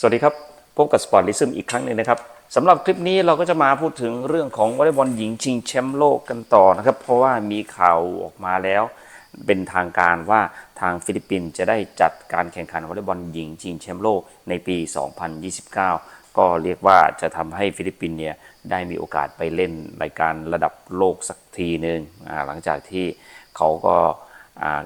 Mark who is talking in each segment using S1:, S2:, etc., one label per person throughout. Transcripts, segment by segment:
S1: สวัสดีครับ พบกับสปอร์ตลิซึมอีกครั้งหนึ่งนะครับสำหรับคลิปนี้เราก็จะมาพูดถึงเรื่องของวอลเลย์บอลหญิงชิงแชมป์โลกกันต่อนะครับ เพราะว่ามีข่าวออกมาแล้ว เป็นทางการว่าทางฟิลิปปินส์จะได้จัดการแข่งขันวอลเลย์บอลหญิงชิงแชมป์โลกในปี 2029 ก็เรียกว่าจะทำให้ฟิลิปปินส์เนี่ยได้มีโอกาสไปเล่นรายการระดับโลกสักทีหนึ่งหลังจากที่เขาก็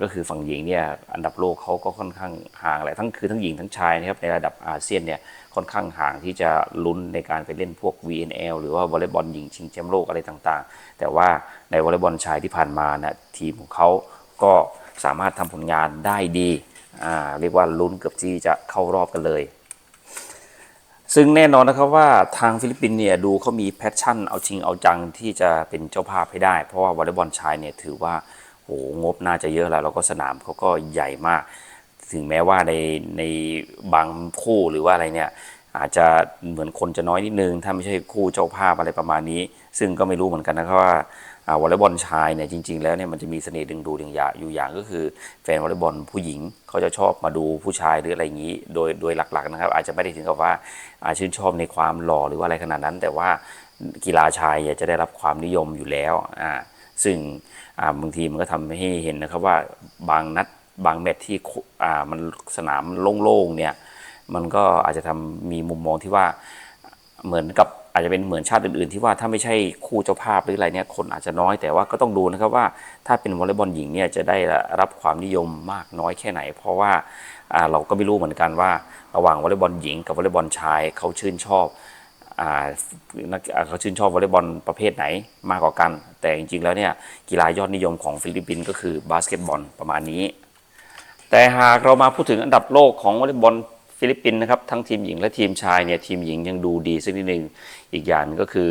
S1: ก็คือฝั่งหญิงเนี่ยอันดับโลกเขาก็ค่อนข้างห่างแหละทั้งคือทั้งหญิงทั้งชายนะครับในระดับอาเซียนเนี่ยค่อนข้างห่างที่จะลุ้นในการไปเล่นพวก VNL หรือว่าวอลเลย์บอลหญิงชิงแชมป์โลกอะไรต่างๆ แต่ว่าในวอลเลย์บอลชายที่ผ่านมานะทีมของเขาก็สามารถทำผลงานได้ดีอ่าเรียกว่าลุ้นเกือบที่จะเข้ารอบกันเลย ซึ่งแน่นอนนะครับว่าทางฟิลิปปินส์เนี่ยดูเขามีแพชชั่นเอาจริงเอาจังที่จะเป็นเจ้าภาพให้ได้ เพราะว่าวอลเลย์บอลชายเนี่ยถือว่า โหงบน่าจะเยอะแล้วแล้วก็สนามเขาก็ใหญ่มาก ถึงแม้ว่าในในบางคู่หรือว่าอะไรเนี่ยอาจจะเหมือนคนจะน้อยนิดนึง ถ้าไม่ใช่คู่เจ้าภาพอะไรประมาณนี้ ซึ่งก็ไม่รู้เหมือนกันนะครับว่าวอลเลย์บอลชายเนี่ยจริง ๆ แล้วเนี่ยมันจะมีเสน่ห์ดึงดูดอย่างอย่างอยู่อย่างก็คือแฟนวอลเลย์บอลผู้หญิงเขาจะชอบมาดูผู้ชายหรืออะไรอย่างนี้ โดยโดยหลักๆนะครับ อาจจะไม่ได้ถึงกับว่าอาชื่นชอบในความหล่อหรือว่าอะไรขนาดนั้น แต่ว่ากีฬาชายจะได้รับความนิยมอยู่แล้วอ่า ซึ่งบางทีมันก็ทำให้เห็นนะครับว่าบางนัดบางแมตช์ที่มันสนามโล่งๆเนี่ยมันก็อาจจะทำมีมุมมองที่ว่าเหมือนกับอาจจะเป็นเหมือนชาติอื่นๆ ที่ว่าถ้าไม่ใช่คู่เจ้าภาพหรืออะไรเนี่ยคนอาจจะน้อยแต่ว่าก็ต้องดูนะครับว่าถ้าเป็นวอลเลย์บอลหญิงเนี่ยจะได้รับความนิยมมากน้อยแค่ไหน เพราะว่าเราก็ไม่รู้เหมือนกันว่า ระหว่างวอลเลย์บอลหญิงกับวอลเลย์บอลชายเขาชื่นชอบ นักเขาชื่นชอบวอลเลย์บอลประเภทไหนมากกว่ากัน แต่จริงๆแล้วเนี่ยกีฬายอดนิยมของฟิลิปปินส์ก็คือบาสเกตบอลประมาณนี้ แต่หากเรามาพูดถึงอันดับโลกของวอลเลย์บอลฟิลิปปินส์นะครับทั้งทีมหญิงและทีมชายเนี่ยทีมหญิงยังดูดีสักนิดหนึ่งอีกอย่างนึงก็คือ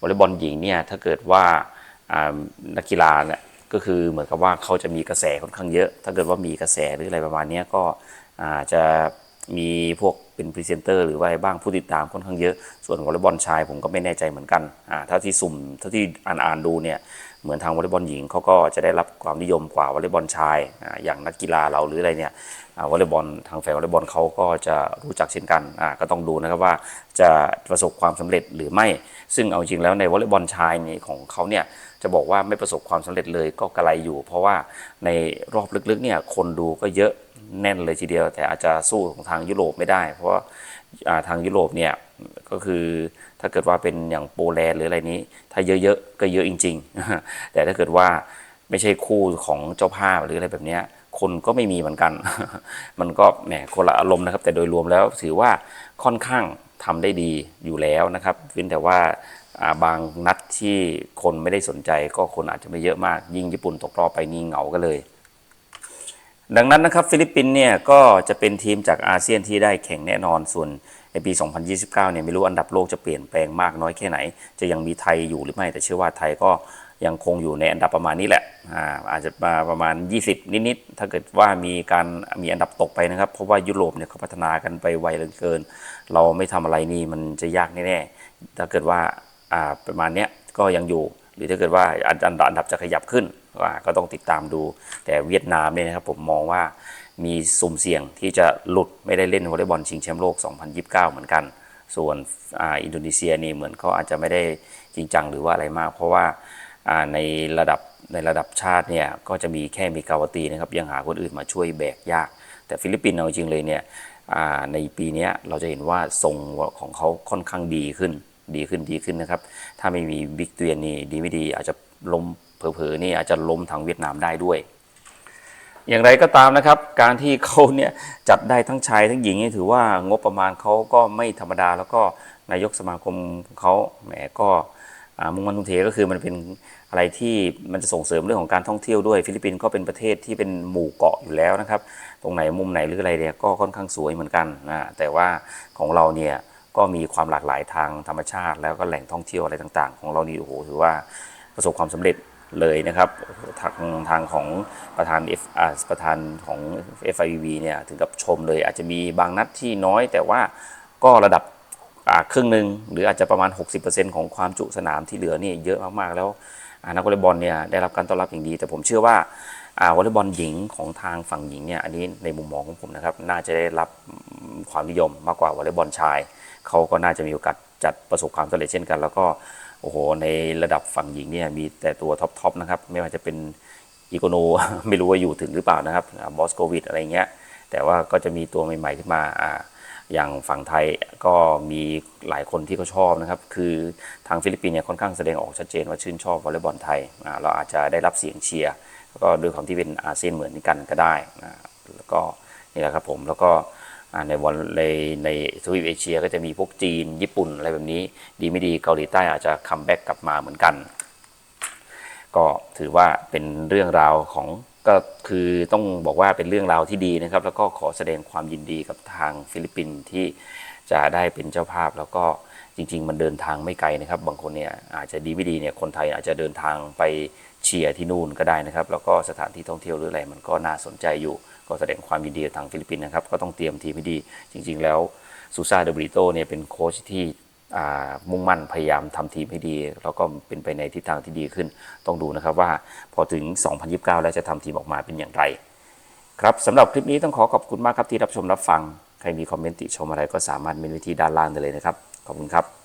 S1: วอลเลย์บอลหญิงเนี่ยถ้าเกิดว่านักกีฬาเนี่ยก็คือเหมือนกับว่าเขาจะมีกระแสค่อนข้างเยอะ ถ้าเกิดว่ามีกระแสหรืออะไรประมาณนี้ก็อาจจะ มีพวกเป็นพรีเซนเตอร์หรือว่าอะไรบ้างผู้ติดตามค่อนข้างเยอะ ส่วนวอลเลย์บอลชายผมก็ไม่แน่ใจเหมือนกันอ่าถ้าที่สุ่มถ้าที่อ่านอ่านดูเนี่ยเหมือนทางวอลเลย์บอลหญิงเขาก็จะได้รับความนิยมกว่าวอลเลย์บอลชายอ่าอย่างนักกีฬาเราหรืออะไรเนี่ยอ่าวอลเลย์บอลทางแฟนวอลเลย์บอลเขาก็จะรู้จักเช่นกันอ่าก็ต้องดูนะครับว่าจะประสบความสำเร็จหรือไม่ ซึ่งเอาจริงแล้วในวอลเลย์บอลชายนี่ยของเขาเนี่ย จะบอกว่าไม่ประสบความสำเร็จเลยก็กระไรอยู่ เพราะว่าในรอบลึกๆเนี่ยคนดูก็เยอะแน่นเลยทีเดียว แต่อาจจะสู้ของทางยุโรปไม่ได้ เพราะว่าทางยุโรปเนี่ยก็คือถ้าเกิดว่าเป็นอย่างโปแลนด์หรืออะไรนี้ ถ้าเยอะๆก็เยอะจริง ๆ แต่ถ้าเกิดว่าไม่ใช่คู่ของเจ้าภาพหรืออะไรแบบเนี้ยคนก็ไม่มีเหมือนกัน มันก็แหมคนละอารมณ์นะครับ แต่โดยรวมแล้วถือว่าค่อนข้างทำได้ดีอยู่แล้วนะครับเว้นแต่ว่า บางนัดที่คนไม่ได้สนใจก็คนอาจจะไม่เยอะมาก ยิ่งญี่ปุ่นตกรอบไปนี่เหงากันเลย ดังนั้นนะครับฟิลิปปินส์เนี่ยก็จะเป็นทีมจากอาเซียนที่ได้แข่งแน่นอนส่วนในปี 2029 เนี่ยไม่รู้อันดับโลกจะเปลี่ยนแปลงมากน้อยแค่ไหน จะยังมีไทยอยู่หรือไม่แต่เชื่อว่าไทยก็ยังคงอยู่ในอันดับประมาณนี้แหละอ่าอาจจะมาประมาณ 20 นิดๆ ถ้าเกิดว่ามีการมีอันดับตกไปนะครับ เพราะว่ายุโรปเนี่ยเขาพัฒนากันไปไวเหลือเกิน เราไม่ทำอะไรนี่มันจะยากแน่ๆ ถ้าเกิดว่า ประมาณนี้ก็ยังอยู่ หรือถ้าเกิดว่าอันอันอันดับจะขยับขึ้นว่าก็ต้องติดตามดู แต่เวียดนามเนี่ยนะครับผมมองว่ามีสุ่มเสี่ยงที่จะหลุดไม่ได้เล่นวอลเลย์บอลชิงแชมป์โลก 2029 เหมือนกัน ส่วนออินโดนีเซียนี่เหมือนเขาอาจจะไม่ได้จริงจังหรือว่าอะไรมาก เพราะว่าในระดับในระดับชาติเนี่ยก็จะมีแค่มีกาวตีนะครับยังหาคนอื่นมาช่วยแบกยาก แต่ฟิลิปปินส์เอาจริงเลยเนี่ยในปีนี้เราจะเห็นว่าทรงของเขาค่อนข้างดีขึ้น ดีขึ้นดีขึ้นนะครับ ถ้าไม่มีบิ๊กเตียนนี่ดีไม่ดีอาจจะล้มเผลอๆนี่อาจจะล้มทางเวียดนามได้ด้วย อย่างไรก็ตามนะครับ การที่เขาเนี่ยจัดได้ทั้งชายทั้งหญิงนี่ถือว่างบประมาณเขาก็ไม่ธรรมดา แล้วก็นายกสมาคมของเขาแหมก็มุ่งมั่นทุ่มเทก็คือมันเป็นอะไรที่มันจะส่งเสริมเรื่องของการท่องเที่ยวด้วย ฟิลิปปินส์ก็เป็นประเทศที่เป็นหมู่เกาะอยู่แล้วนะครับ ตรงไหนมุมไหนหรืออะไรเนี่ยก็ค่อนข้างสวยเหมือนกันนะแต่ว่าของเราเนี่ย ก็มีความหลากหลายทางธรรมชาติ แล้วก็แหล่งท่องเที่ยวอะไรต่าง ๆ ของเรานี่โอ้โหถือว่าประสบความสำเร็จเลยนะครับทางทางของประธาน F อประธานของ FIVB เนี่ยถึงกับชมเลยอาจจะมีบางนัดที่น้อย แต่ว่าก็ระดับครึ่งหนึ่งหรืออาจจะประมาณ 60%ของความจุสนามที่เหลือนี่เยอะมากๆแล้วนักวอลเลย์บอลเนี่ยได้รับการต้อนรับอย่างดี แต่ผมเชื่อว่าอ่าวอลเลย์บอลหญิงของทางฝั่งหญิงเนี่ยอันนี้ในมุมมองของผมนะครับน่าจะได้รับ ความนิยมมากกว่าวอลเลย์บอลชายเขาก็น่าจะมีโอกาสจัดประสบความสำเร็จเช่นกัน แล้วก็โอ้โหในระดับฝั่งหญิงเนี่ยมีแต่ตัวท็อปๆนะครับไม่ว่าจะเป็นอีโกโนไม่รู้ว่าอยู่ถึงหรือเปล่านะครับบอสโควิดอะไรเงี้ยแต่ว่าก็จะมีตัวใหม่ๆขึ้นมาอ่าอย่างฝั่งไทยก็มีหลายคนที่เขาชอบนะครับ คือทางฟิลิปปินส์เนี่ยค่อนข้างแสดงออกชัดเจนว่าชื่นชอบวอลเลย์บอลไทยอ่าเราอาจจะได้รับเสียงเชียร์แล้วก็ด้วยความที่เป็นอาเซียนเหมือนกันก็ได้อ่าแล้วก็นี่แหละครับผมแล้วก็ ในวันในในทวีปเอเชียก็จะมีพวกจีน ญี่ปุ่นอะไรแบบนี้ ดีไม่ดีเกาหลีใต้อาจจะคัมแบ็กกลับมาเหมือนกัน ก็ถือว่าเป็นเรื่องราวของ ก็คือต้องบอกว่าเป็นเรื่องราวที่ดีนะครับ แล้วก็ขอแสดงความยินดีกับทางฟิลิปปินส์ที่จะได้เป็นเจ้าภาพ แล้วก็จริง ๆ มันเดินทางไม่ไกลนะครับ บางคนเนี่ยอาจจะดีไม่ดีเนี่ยคนไทยอาจจะเดินทางไปเชียร์ที่นู่นก็ได้นะครับ แล้วก็สถานที่ท่องเที่ยวหรืออะไรมันก็น่าสนใจอยู่ ก็แสดงความยินดีกับทางฟิลิปปินส์นะครับก็ต้องเตรียมทีมให้ดี จริง ๆ แล้วซูซาเดบริโตเนี่ยเป็นโค้ชที่ มุ่งมั่นพยายามทำทีมให้ดี แล้วก็เป็นไปในทิศทางที่ดีขึ้น ต้องดูนะครับว่าพอถึง 2029 แล้วจะทำทีมออกมาเป็นอย่างไร ครับสำหรับคลิปนี้ต้องขอขอบคุณมากครับที่รับชมรับฟัง ใครมีคอมเมนต์ติชมอะไรก็สามารถเมนไว้ที่ด้านล่างได้เลยนะครับ ขอบคุณครับ